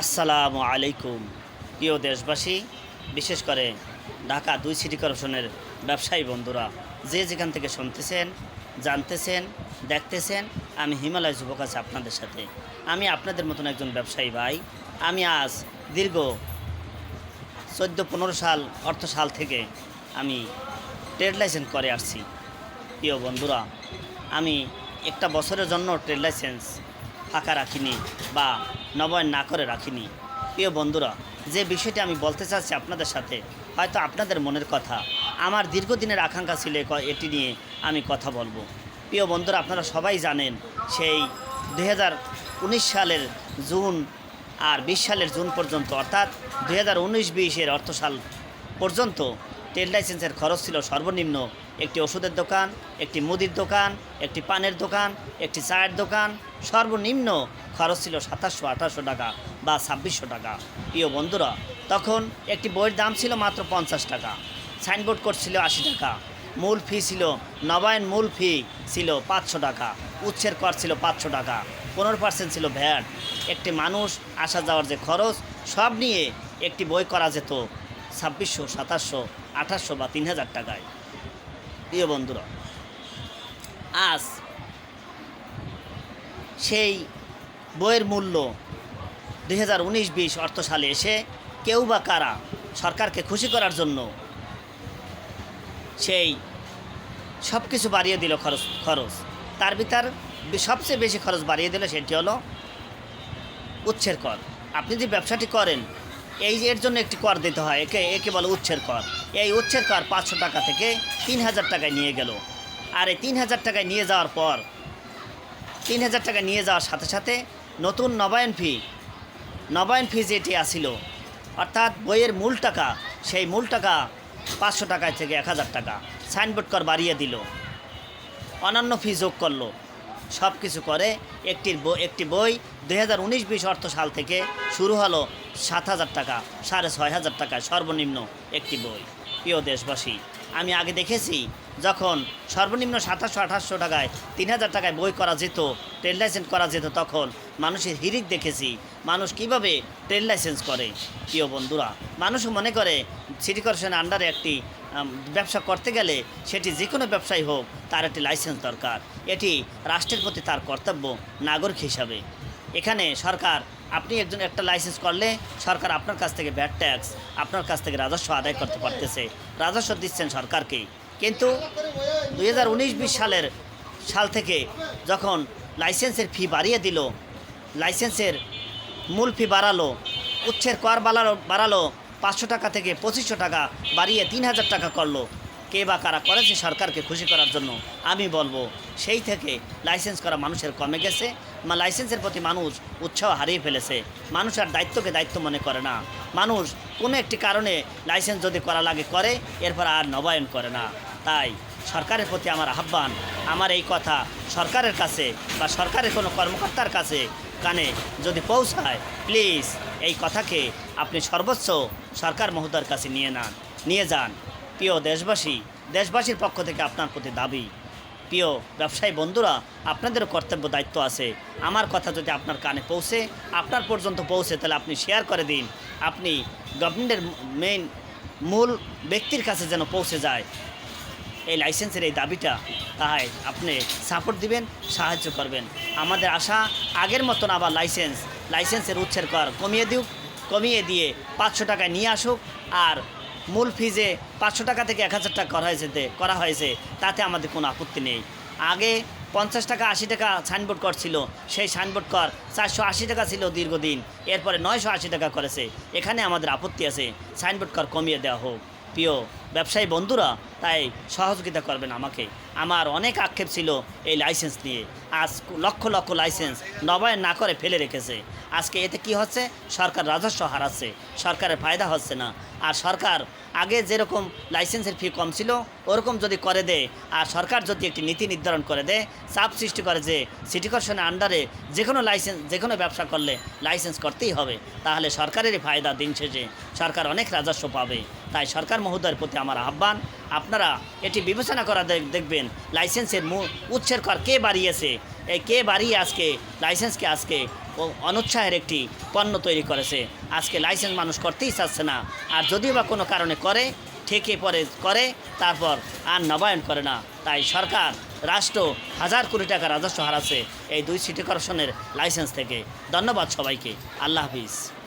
আসসালামু আলাইকুম। প্রিয় দেশবাসী, বিশেষ করে ঢাকা দুই সিটি কর্পোরেশনের ব্যবসায়ী বন্ধুরা, যে যেখান থেকে শুনতেছেন, জানতেছেন, দেখতেছেন, আমি হিমালয় যুবক আছি আপনাদের সাথে। আমি আপনাদের মতন একজন ব্যবসায়ী ভাই। আমি আজ দীর্ঘ চোদ্দ পনেরো সাল, অর্থ সাল থেকে আমি ট্রেড লাইসেন্স করে আসছি। প্রিয় বন্ধুরা, আমি একটা বছরের জন্য ট্রেড লাইসেন্স ফাঁকা রাখিনি বা নবায়ন না করে রাখিনি। প্রিয় বন্ধুরা, যে বিষয়টি আমি বলতে চাচ্ছি আপনাদের সাথে, হয়তো আপনাদের মনের কথা। আমার দীর্ঘদিনের আকাঙ্ক্ষা ছিল এটি নিয়ে আমি কথা বলব। প্রিয় বন্ধুরা, আপনারা সবাই জানেন, সেই দু হাজার উনিশ সালের জুন আর বিশ সালের জুন পর্যন্ত, অর্থাৎ দু হাজার উনিশ বিশের অর্থ সাল পর্যন্ত, ট্রেড লাইসেন্সের খরচ ছিল সর্বনিম্ন একটি ওষুধের দোকান, একটি মুদির দোকান, একটি পানের দোকান, একটি চায়ের দোকান, সর্বনিম্ন খরচ ছিল সাতাশশো আঠাশশো টাকা বা ছাব্বিশশো টাকা। প্রিয় বন্ধুরা, তখন একটি বইয়ের দাম ছিল মাত্র পঞ্চাশ টাকা। সাইনবোর্ড কোর্স করছিল আশি টাকা। মূল ফি ছিল, নবায়ন মূল ফি ছিল পাঁচশো টাকা। উচ্ছের কর ছিল পাঁচশো টাকা। পনেরো পার্সেন্ট ছিল ভ্যাট। একটি মানুষ আসা যাওয়ার যে খরচ, সব নিয়ে একটি বই করা যেত ছাব্বিশশো, সাতাশশো, আঠাশশো বা তিন হাজার টাকায়। প্রিয় বন্ধুরা, আজ সেই বইয়ের মূল্য দুই হাজার উনিশ বিশ অর্থ সালে এসে কেউ বা কারা সরকারকে খুশি করার জন্য সেই সব কিছু বাড়িয়ে দিল খরচ খরচ। তার ভিতর সবচেয়ে বেশি খরচ বাড়িয়ে দিল সেটি হলো উচ্ছের কর। আপনি যে ব্যবসাটি করেন এই এর জন্য একটি কর দিতে হয়, একে একে বলে উচ্ছের কর। এই উচ্ছের কর পাঁচশো টাকা থেকে তিন হাজার টাকায় নিয়ে গেল। আর এই তিন হাজার টাকায় নিয়ে যাওয়ার পর, তিন হাজার টাকা নিয়ে যাওয়ার সাথে সাথে নতুন নবায়ন ফি নবায়ন ফি যেটি আসিল অর্থাৎ বইয়ের মূল টাকা, সেই মূল টাকা পাঁচশো টাকায় থেকে এক হাজার টাকা। সাইনবোর্ড কর বাড়িয়ে দিল। অন্যান্য ফি যোগ করল। সব কিছু করে। একটি বই একটি বই দুই হাজার উনিশ বিশ অর্থ সাল থেকে শুরু হলো সাত হাজার টাকা, সাড়ে ছয় হাজার টাকা সর্বনিম্ন একটি বই। প্রিয় দেশবাসী, আমি আগে দেখেছি যখন সর্বনিম্ন সাতাশশো, আঠাশশো টাকায়, তিন হাজার টাকায় বই করা যেত, ট্রেড লাইসেন্স করা যেত, তখন মানুষের হিরিক দেখেছি। মানুষ কীভাবে ট্রেড লাইসেন্স করে? প্রিয় বন্ধুরা, মানুষ মনে করে সিটি কর্পোরেশনের আন্ডারে একটি ব্যবসা করতে গেলে সেটি যে কোনো ব্যবসায়ী হোক, তার একটি লাইসেন্স দরকার। এটি রাষ্ট্রের প্রতি তার কর্তব্য, নাগরিক হিসাবে। এখানে সরকার, আপনি একজন একটা লাইসেন্স করলে সরকার আপনার কাছ থেকে ব্যাড ট্যাক্স, আপনার কাছ থেকে রাজস্ব আদায় করতে পারতেছে। রাজস্ব দিচ্ছেন সরকারকে কিন্তু দুই হাজার সালের সাল থেকে যখন লাইসেন্সের ফি বাড়িয়ে দিল, লাইসেন্সের মূল ফি বাড়ালো, উচ্ছের কর বাড়ালো বাড়ালো, পাঁচশো টাকা থেকে পঁচিশশো টাকা বাড়িয়ে তিন হাজার টাকা করল। কে বা কারা করেছে সরকারকে খুশি করার জন্য আমি বলব, সেই থেকে লাইসেন্স করা মানুষের কমে গেছে বা লাইসেন্সের প্রতি মানুষ উৎসাহ হারিয়ে ফেলেছে। মানুষ আর দায়িত্বকে দায়িত্ব মনে করে না। মানুষ কোনো একটি কারণে লাইসেন্স যদি করা লাগে করে, এরপর আর নবায়ন করে না। তাই সরকারের প্রতি আমার আহ্বান, আমার এই কথা সরকারের কাছে বা সরকারের কোনো কর্মকর্তার কাছে কানে যদি পৌঁছায় প্লিজ এই কথাকে আপনি সর্বোচ্চ সরকার মহোদয়ের কাছে নিয়ে নেন নিয়ে যান। প্রিয় দেশবাসী, দেশবাসীর পক্ষ থেকে আপনার প্রতি দাবি। প্রিয় ব্যবসায়ী বন্ধুরা, আপনাদেরও কর্তব্য দায়িত্ব আছে। আমার কথা যদি আপনার কানে পৌঁছে, আপনার পর্যন্ত পৌঁছে তাহলে আপনি শেয়ার করে দিন। আপনি গভর্নমেন্টের মেইন মূল ব্যক্তির কাছে যেন পৌঁছে যায়। এই লাইসেন্সের এই দাবিটা, তাই আপনি সাপোর্ট দিবেন, সাহায্য করবেন। আমাদের আশা, আগের মতন আবার লাইসেন্স লাইসেন্সের উচ্ছের কর কমিয়ে দিক কমিয়ে দিয়ে পাঁচশো টাকায় নিয়ে আসুক, আর মূল ফিজে পাঁচশো টাকা থেকে এক হাজার টাকা করা হয়েছে করা হয়েছে, তাতে আমাদের কোনো আপত্তি নেই। আগে পঞ্চাশ টাকা, আশি টাকা সাইনবোর্ড কর ছিল, সেই সাইনবোর্ড কর চারশো আশি টাকা ছিল দীর্ঘদিন, এরপরে নয়শো আশি টাকা করেছে। এখানে আমাদের আপত্তি আছে সাইনবোর্ড কর কমিয়ে দেওয়া হোক। প্রিয় ব্যবসায়ী বন্ধুরা, তাই সহযোগিতা করবেন আমাকে। আমার অনেক আক্ষেপ ছিল এই লাইসেন্স নিয়ে। আজ লক্ষ লক্ষ লাইসেন্স নবায়ন না করে ফেলে রেখেছে। আজকে এতে কি হচ্ছে? সরকার রাজস্ব হারাচ্ছে। সরকারের ফায়দা হচ্ছে না। আর সরকার আগে যেরকম লাইসেন্সের ফি কম ছিল, ওরকম যদি করে দেয়, আর সরকার যদি একটি নীতি নির্ধারণ করে দেয়, চাপ সৃষ্টি করে যে সিটি কর্পোরেশনের আন্ডারে যে কোনো লাইসেন্স যে কোনো ব্যবসা করলে লাইসেন্স করতেই হবে, তাহলে সরকারেরই ফায়দা দিন শেষে। সরকার অনেক রাজস্ব পাবে। তাই সরকার মহোদয়ের প্রতি আমার আহ্বান, আপনারা এটি বিবেচনা করা দেখবেন লাইসেন্সের উচ্ছের কর কে বাড়িয়েছে কে বাড়ি আজকে? লাইসেন্সকে আজকে? অনুৎসাহের একটি পণ্য তৈরি করেছে। আজকে লাইসেন্স মানুষ করতেই চাচ্ছে না। আর যদিও বা কোনো কারণে করে, ঠেকে পরে করে, তারপর আর নবায়ন করে না। তাই সরকার, রাষ্ট্র হাজার কোটি টাকা রাজস্ব হারাচ্ছে এই দুই সিটি কর্পোরেশনের লাইসেন্স থেকে। ধন্যবাদ সবাইকে। আল্লাহ হাফিজ।